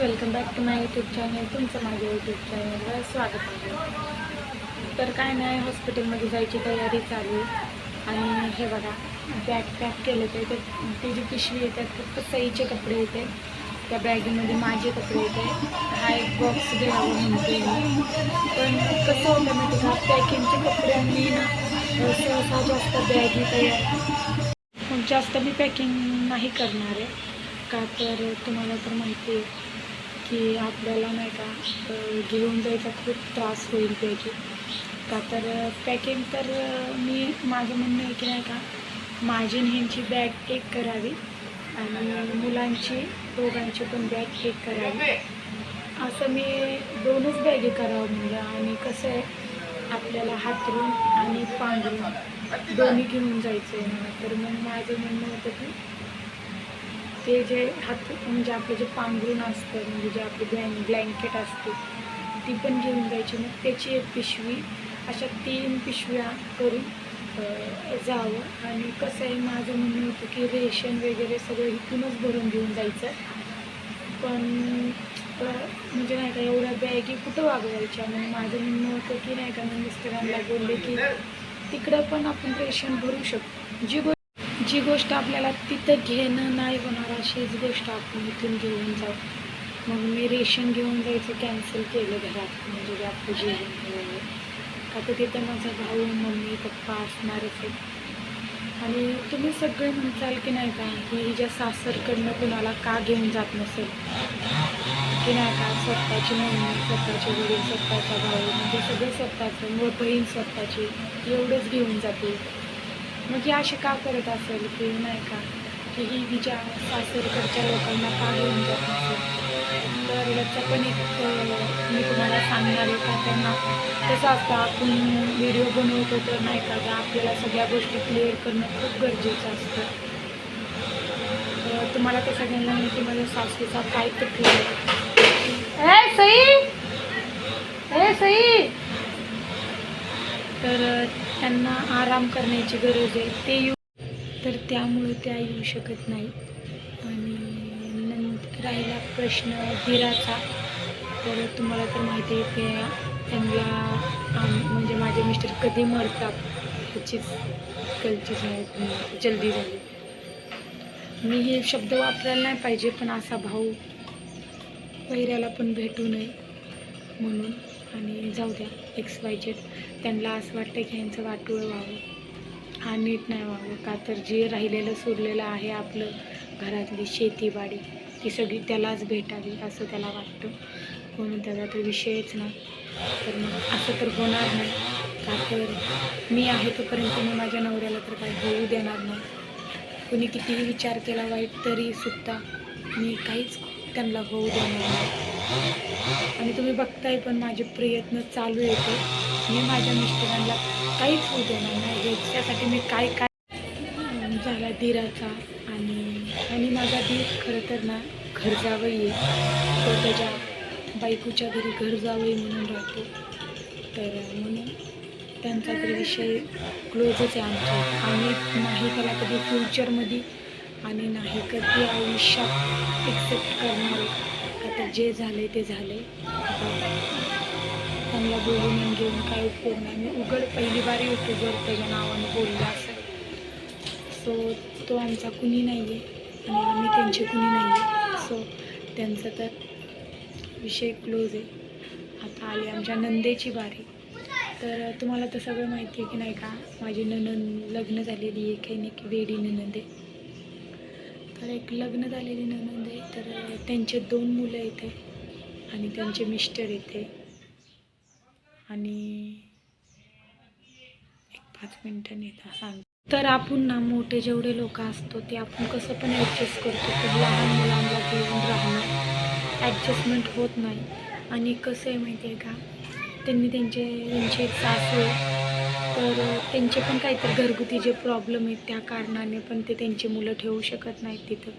Welcome back to my YouTube channel तुमचं माझ्या YouTube चॅनलवर स्वागत आहे. तर काय नाही हॉस्पिटलमध्ये जायची तयारी चालू आहे. आणि हे बघा बॅग पॅक केले ते. ते- ती जी पिशवी येते फक्त सईचे कपडे येते. त्या बॅगेमध्ये माझे कपडे येते. हा एक बॉक्स घ्यावं म्हणते मी. पण कसं होतं माहिती का? पॅकिंगचे कपडे आणि ना सहसा जास्त बॅगी तयार जास्त मी पॅकिंग नाही करणार आहे. का तर तुम्हाला तर माहिती आहे. की आपल्याला नाही का घेऊन जायचा खूप त्रास होईल त्याची. का तर पॅकिंग तर मी माझं म्हणणं आहे की नाही का माझी ह्यांची बॅग एक करावी आणि मुलांची दोघांची पण बॅग एक करावी. असं मी दोनच बॅगे करावं म्हणजे आणि कसं आहे आपल्याला हातरून आणि पांघरून दोन्ही घेऊन जायचं आहे मला. तर मग माझं म्हणणं होतं की ते जे हात म्हणजे आपलं जे पांघरून असतं म्हणजे जे आपली ब्लँ ब्लँकेट असते ती पण घेऊन जायची. मग त्याची एक पिशवी अशा तीन पिशव्या करून जावं. आणि कसं आहे माझं म्हणणं होतं की रेशन वगैरे सगळं इथूनच भरून घेऊन जायचं. पण म्हणजे नाही का एवढ्या बॅगी कुठं वागवायच्या? मग माझं म्हणणं होतं की नाही का मी मिस्टरांना बोलले की तिकडं पण आपण रेशन भरू शकतो. जी जी गोष्ट आपल्याला तिथं घेणं नाही होणार अशीच गोष्ट आपण इथून घेऊन जाऊ. मग मी रेशन घेऊन जायचं कॅन्सल केलं घरात. म्हणजे जे आपलं जेवण वगैरे. का तर तिथं माझा भाऊ मम्मी पप्पा असणारच आहेत. आणि तुम्ही सगळे म्हणताल की नाही का की हिच्या सासरकडनं कुणाला का घेऊन जात नसेल? की नाही का स्वतःची मम्मी स्वतःचे वडील स्वतःचा भाऊ म्हणजे सगळं स्वतःचं मग बहीण स्वतःची एवढंच घेऊन जाते मग ही अशी का करत असेल की नाही का? की ही तिच्या सासरकडच्या लोकांना का घेऊन जात नसेल तर याचा पण एक मी तुम्हाला सांगणार आहे का त्यांना? कसं असतं आपण व्हिडिओ बनवतो तर नाही का आपल्याला सगळ्या गोष्टी क्लिअर करणं खूप गरजेचं असतं. तर तुम्हाला तर सगळ्यांना माहिती माझ्या सासूचा काय तुटला ए सई! ए सई! तर त्यांना आराम करण्याची गरज आहे ते येऊ तर त्यामुळे त्या येऊ शकत नाही. आणि नंतर राहिला प्रश्न धीराचा. तर तुम्हाला तर माहिती आहे ते त्यांना म्हणजे माझे मिस्टर कधी मरतात त्याचीच कलची झाली जल्दी झाली. मी हे शब्द वापरायला नाही पाहिजे पण असा भाऊ पहिऱ्याला पण भेटू नये म्हणून. आणि जाऊ द्या एक्स वाय जेड त्यांना असं वाटतं की यांचं वाटोळं व्हावं. हा नीट नाही व्हावं. का तर जे राहिलेलं सुरलेलं आहे आपलं घरातली शेतीबाडी ती सगळी त्यालाच भेटावी असं त्याला वाटतं. म्हणून त्याचा तर विषयच नाही तर मग असं तर होणार नाही. का तर मी आहे तोपर्यंत मी माझ्या नवऱ्याला तर काही होऊ देणार नाही. कुणी कितीही विचार केला वाईट तरी सुद्धा मी काहीच त्यांना होऊ देणार नाही. आणि तुम्ही बघताय पण माझे प्रयत्न चालू येते मी माझ्या मिस्टरांना काहीच होऊ देणार नाही. याच्यासाठी मी काय काय झाला धीराचा आणि आणि माझा धीर खरं तर ना घर जावई आहे. तो त्याच्या बायकोच्या घरी घर जावई म्हणून राहतो. तर म्हणून त्यांचा तरी विषय क्लोजच आहे आमचा. आम्ही नाही त्याला कधी फ्युचरमध्ये आणि नाही कधी आयुष्यात एक्सेप्ट करणार. आहे आता जे झाले ते झाले त्यांना बोलून घेऊन काय उपयोग नाही. मी उघड पहिली बार यूट्यूबवर त्याच्या नावाने बोललं असं. सो तो आमचा कुणी नाही आहे आणि आम्ही त्यांचे कुणी नाही आहे सो त्यांचा तर विषय क्लोज आहे. आता आली आमच्या नंदेची बारी. तर तुम्हाला तर सगळं माहिती आहे की नाही का? माझी ननंद लग्न झालेली आहे काही नाही की वेडी ननंद आहे. तर एक लग्न झालेली ननंद आहे तर त्यांचे दोन मुलं येते आणि त्यांचे मिस्टर येते आणि एक पाच मिनटं येतात सांग. तर आपण ना मोठे जेवढे लोक असतो ते आपण कसं पण ॲडजस्ट करतो. तर लहान मुलांना घेऊन राहणं ॲडजस्टमेंट होत नाही. आणि कसं आहे माहिती आहे का? त्यांनी त्यांचे त्यांचे सासू तर त्यांचे पण काहीतरी घरगुती जे प्रॉब्लेम आहेत त्या कारणाने पण ते त्यांची मुलं ठेवू शकत नाहीत तिथं.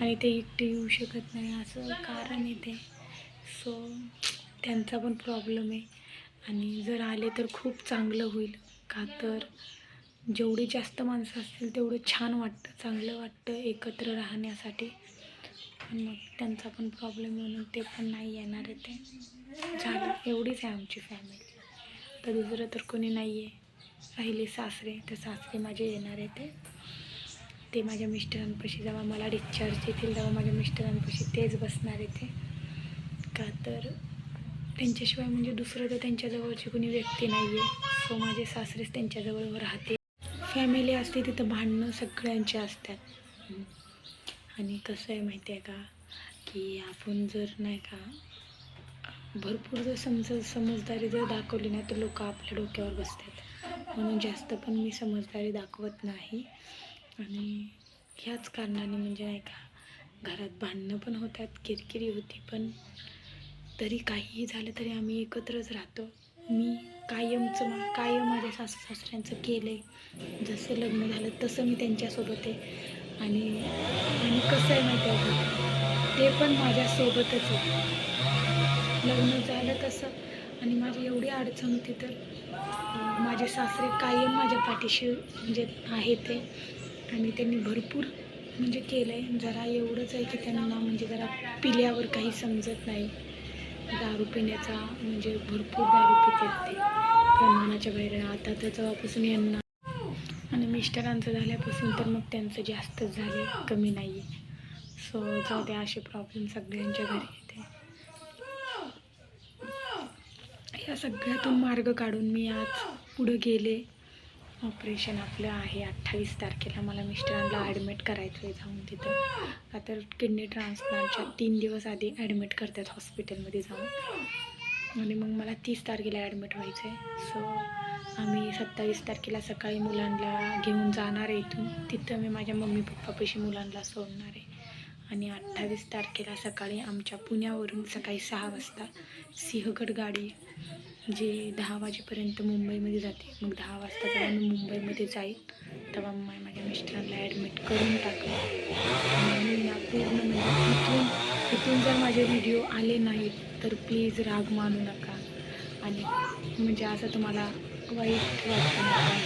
आणि ते एकटे येऊ शकत नाही असं कारण आहे ते. सो त्यांचा पण प्रॉब्लेम आहे. आणि जर आले तर खूप चांगलं होईल. का तर जेवढी जास्त माणसं असतील तेवढं छान वाटतं चांगलं वाटतं एकत्र राहण्यासाठी. पण मग त्यांचा पण प्रॉब्लेम म्हणून ते पण नाही येणार आहे ते. झालं. एवढीच आहे आमची फॅमिली तर दुसरं तर कोणी नाही आहे राहिले सासरे तर सासरे माझे येणार आहे ते. ते माझ्या मिस्टरांपाशी जेव्हा मला डिस्चार्ज येतील तेव्हा माझ्या मिस्टरांपाशी तेच बसणार आहे ते. का तर त्यांच्याशिवाय म्हणजे दुसरं तर त्यांच्याजवळची कोणी व्यक्ती नाही आहे सो माझे सासरेच त्यांच्याजवळ राहते फॅमिली असते तिथं भांडणं सगळ्यांचे असतात. आणि कसं आहे माहिती आहे का? की आपण जर नाही का भरपूर जर समज समजदारी जर दाखवली ना तर लोक आपल्या डोक्यावर बसतात. म्हणून जास्त पण मी समजदारी दाखवत नाही. आणि ह्याच कारणाने म्हणजे नाही का घरात भांडणं पण होतात किरकिरी होती पण तरी काहीही झालं तरी आम्ही एकत्रच राहतो. मी कायमचं मा कायम माझ्या सासू सासऱ्यांचं केलं आहे जसं लग्न झालं तसं मी त्यांच्यासोबत आहे. आणि आणि कसं आहे माहिती आहे ते पण माझ्यासोबतच आहे. लग्न झालं कसं आणि माझी एवढी अडचण होती तर माझे सासरे कायम माझ्या पाठीशी म्हणजे आहे ते. आणि त्यांनी भरपूर म्हणजे केलं आहे जरा एवढंच आहे की त्यांना म्हणजे जरा पिल्यावर काही समजत नाही. दारू पिण्याचा म्हणजे भरपूर दारू पितात ते. प्रमाणाच्या बाहेर. आता तर जेव्हापासून यांना आणि मिस्टरांचं झाल्यापासून तर मग त्यांचं जास्तच झाले कमी नाही आहे सो जाऊ द्या असे प्रॉब्लेम सगळ्यांच्या घरी येते या सगळ्यातून मार्ग काढून मी आज पुढं गेले. ऑपरेशन आपलं आहे अठ्ठावीस तारखेला. मला मिस्टरांना ॲडमिट करायचं आहे जाऊन तिथं. का तर किडनी ट्रान्सप्लांटच्या तीन दिवस आधी ॲडमिट करतात हॉस्पिटलमध्ये जाऊन. आणि मग मला तीस तारखेला ॲडमिट व्हायचं आहे सो आम्ही सत्तावीस तारखेला सकाळी मुलांना घेऊन जाणार आहे इथून. तिथं मी माझ्या मम्मी पप्पापाशी मुलांना सोडणार आहे. आणि अठ्ठावीस तारखेला सकाळी आमच्या पुण्यावरून सकाळी सहा वाजता सिंहगड गाडी जे दहा वाजेपर्यंत मुंबईमध्ये जाते. मग दहा वाजता जेव्हा मी मुंबईमध्ये जाईल तेव्हा मी माझ्या मिस्टरांना ॲडमिट करून टाकलं आणि या पूर्ण म्हणजे इथून इथून जर माझे व्हिडिओ आले नाहीत तर प्लीज राग मानू नका. आणि म्हणजे असं तुम्हाला वाईट वाटतं.